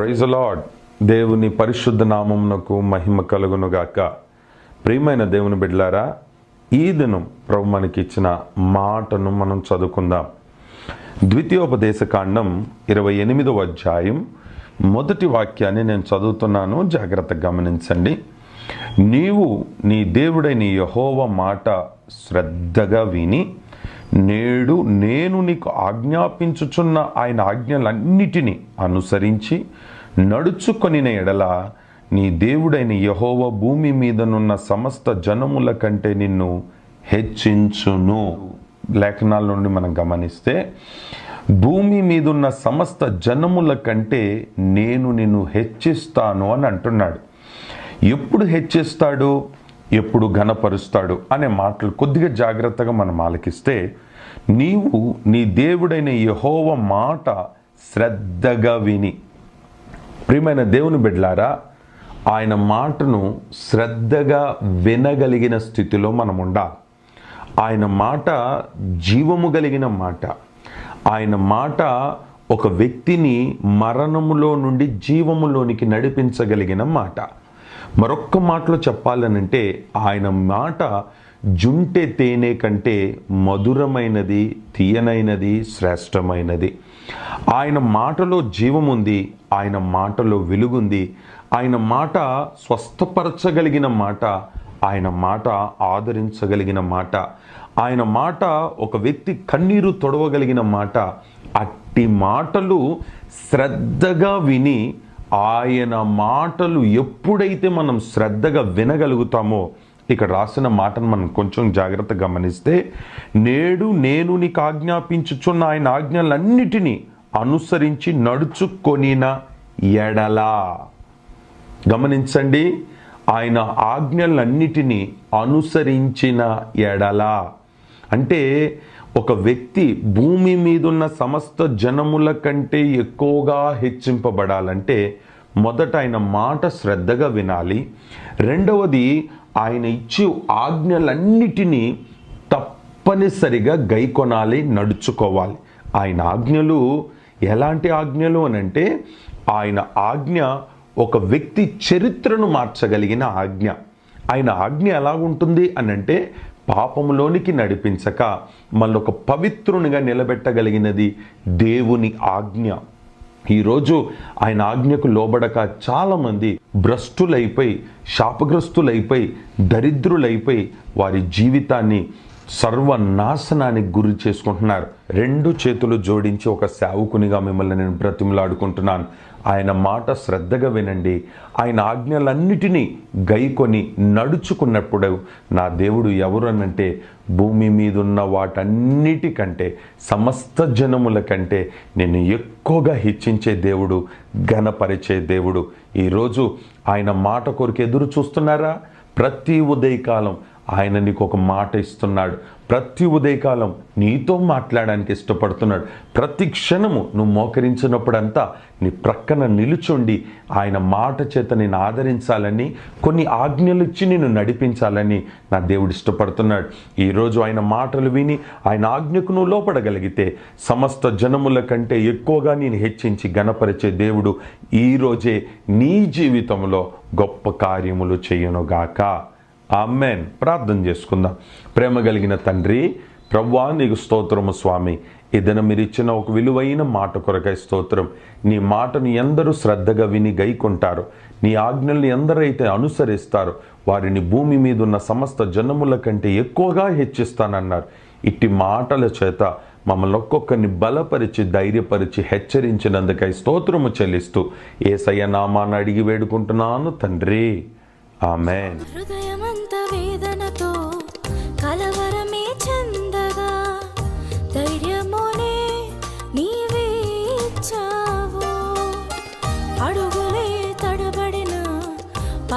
Praise lord దేవుని పరిశుద్ధ నామమునకు మహిమ కలుగునుగాక. ప్రియమైన దేవుని బిడ్డలారా ఈ దినం ప్రభు మనకి ఇచ్చిన మాటను మనం చదువుకుందాం. ద్వితీయోపదేశ కాండం ఇరవై ఎనిమిదవ అధ్యాయం. మొదటి వాక్యాన్ని నేను చదువుతున్నాను. జాగ్రత్తగా గమనించండి. నీవు నీ దేవుడైన యహోవ మాట శ్రద్ధగా విని నేడు నేను నీకు ఆజ్ఞాపించుచున్న ఆయన ఆజ్ఞలన్నిటినీ అనుసరించి నడుచుకొనిన ఎడల నీ దేవుడైన యహోవ భూమి మీదనున్న సమస్త జనముల కంటే నిన్ను హెచ్చించును. లేఖనాల నుండి మనం గమనిస్తే భూమి మీదున్న సమస్త జనముల కంటే నేను నిన్ను హెచ్చిస్తాను అని అంటున్నాడు. ఎప్పుడు హెచ్చిస్తాడు? ఎప్పుడు ఘనపరుస్తాడు అనే మాటలు కొద్దిగా జాగ్రత్తగా మనం ఆలకిస్తే నీవు నీ దేవుడైన యహోవ మాట శ్రద్ధగా విని ప్రియమైన దేవుని బిడ్డలారా ఆయన మాటను శ్రద్ధగా వినగలిగిన స్థితిలో మనం ఉండాలి ఆయన మాట జీవము కలిగిన మాట. ఆయన మాట ఒక వ్యక్తిని మరణములో నుండి జీవములోనికి నడిపించగలిగిన మాట. మరొక్క మాటలో చెప్పాలనంటే ఆయన మాట జుంటె తేనె కంటే మధురమైనది తీయనైనది శ్రేష్టమైనది. ఆయన మాటలో జీవముంది ఆయన మాటలో వెలుగుంది. ఆయన మాట స్వస్థపరచగలిగిన మాట ఆయన మాట ఆదరించగలిగిన మాట. ఆయన మాట ఒక వ్యక్తి కన్నీరు తొడవగలిగిన మాట. అట్టి మాటలు శ్రద్ధగా విని ఆయన మాటలు ఎప్పుడైతే మనం శ్రద్ధగా వినగలుగుతామో ఇక్కడ రాసిన మాటను మనం కొంచెం జాగ్రత్తగా గమనిస్తే నేడు నేను నీకు ఆజ్ఞాపించుచున్న ఆయన ఆజ్ఞలన్నిటినీ అనుసరించి నడుచుకొనిన ఎడలా. గమనించండి ఆయన ఆజ్ఞలన్నిటినీ అనుసరించిన ఎడలా. అంటే ఒక వ్యక్తి భూమి మీదున్న సమస్త జనముల కంటే ఎక్కువగా హెచ్చింపబడాలంటే మొదట ఆయన మాట శ్రద్ధగా వినాలి. రెండవది ఆయన ఇచ్చే ఆజ్ఞలన్నిటినీ తప్పనిసరిగా గైకొనాలి నడుచుకోవాలి. ఆయన ఆజ్ఞలు ఎలాంటి ఆజ్ఞలు అనంటే ఆయన ఆజ్ఞ ఒక వ్యక్తి చరిత్రను మార్చగలిగిన ఆజ్ఞ. ఆయన ఆజ్ఞ ఎలా ఉంటుంది అంటే పాపములోనికి నడిపించక మళ్ళొక పవిత్రునిగా నిలబెట్టగలిగినది దేవుని ఆజ్ఞ. ఈరోజు ఆయన ఆజ్ఞకు లోబడక చాలామంది భ్రష్టులైపోయి శాపగ్రస్తులైపోయి దరిద్రులైపోయి వారి జీవితాన్ని సర్వనాశనానికి గురి చేసుకుంటున్నారు. రెండు చేతులు జోడించి ఒక సేవకునిగా మిమ్మల్ని నేను బ్రతిమలాడుకుంటున్నాను. ఆయన మాట శ్రద్ధగా వినండి. ఆయన ఆజ్ఞలన్నిటినీ గైకొని నడుచుకున్నప్పుడు నా దేవుడు ఎవరు అనంటే భూమి మీద ఉన్న వాటన్నిటికంటే సమస్త జనముల కంటే నేను ఎక్కువగా హెచ్చించే దేవుడు ఘనపరిచే దేవుడు. ఈరోజు ఆయన మాట కొరకు ఎదురు చూస్తున్నారా? ప్రతి ఉదయకాలం ఆయన నీకు ఒక మాట ఇస్తున్నాడు. ప్రతి ఉదయకాలం నీతో మాట్లాడడానికి ఇష్టపడుతున్నాడు. ప్రతి క్షణము నువ్వు మోకరించినప్పుడంతా నీ ప్రక్కన నిలుచుండి ఆయన మాట చేత నేను ఆదరించాలని కొన్ని ఆజ్ఞలు ఇచ్చి నేను నడిపించాలని నా దేవుడు ఇష్టపడుతున్నాడు. ఈరోజు ఆయన మాటలు విని ఆయన ఆజ్ఞకు నువ్వు లోపడగలిగితే సమస్త జనముల కంటే ఎక్కువగా నేను హెచ్చించి గణపరిచే దేవుడు ఈరోజే నీ జీవితంలో గొప్ప కార్యములు చేయునుగాక. ఆమెన్. ప్రార్థన చేసుకుందాం. ప్రేమ కలిగిన తండ్రి ప్రవ్వా నీకు స్తోత్రము స్వామి. ఏదైనా మీరు ఇచ్చిన ఒక విలువైన మాట కొరకై స్తోత్రం. నీ మాటను ఎందరూ శ్రద్ధగా విని గైకుంటారు. నీ ఆజ్ఞల్ని ఎందరైతే అనుసరిస్తారో వారిని భూమి మీద ఉన్న సమస్త జనముల కంటే ఎక్కువగా హెచ్చిస్తానన్నారు. ఇట్టి మాటల చేత మమ్మల్ని ఒక్కొక్కరిని బలపరిచి ధైర్యపరిచి హెచ్చరించినందుకై స్తోత్రము చెల్లిస్తూ ఏసయ్య నామాన్ని అడిగి వేడుకుంటున్నాను తండ్రి. ఆమెన్.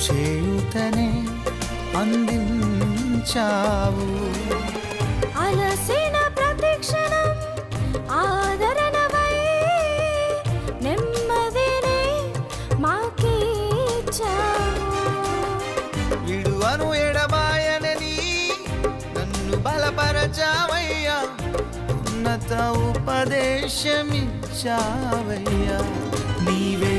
చేయుతనే అందించావు. అలసిన ప్రతిక్షణం ఆదరణవై నెమ్మదిని మాకిచ్చావు. విడువను ఎడబాయనని నన్ను బలపరచావయ్యా. ఉన్నత ఉపదేశమిచ్చావయ్యా. నీవే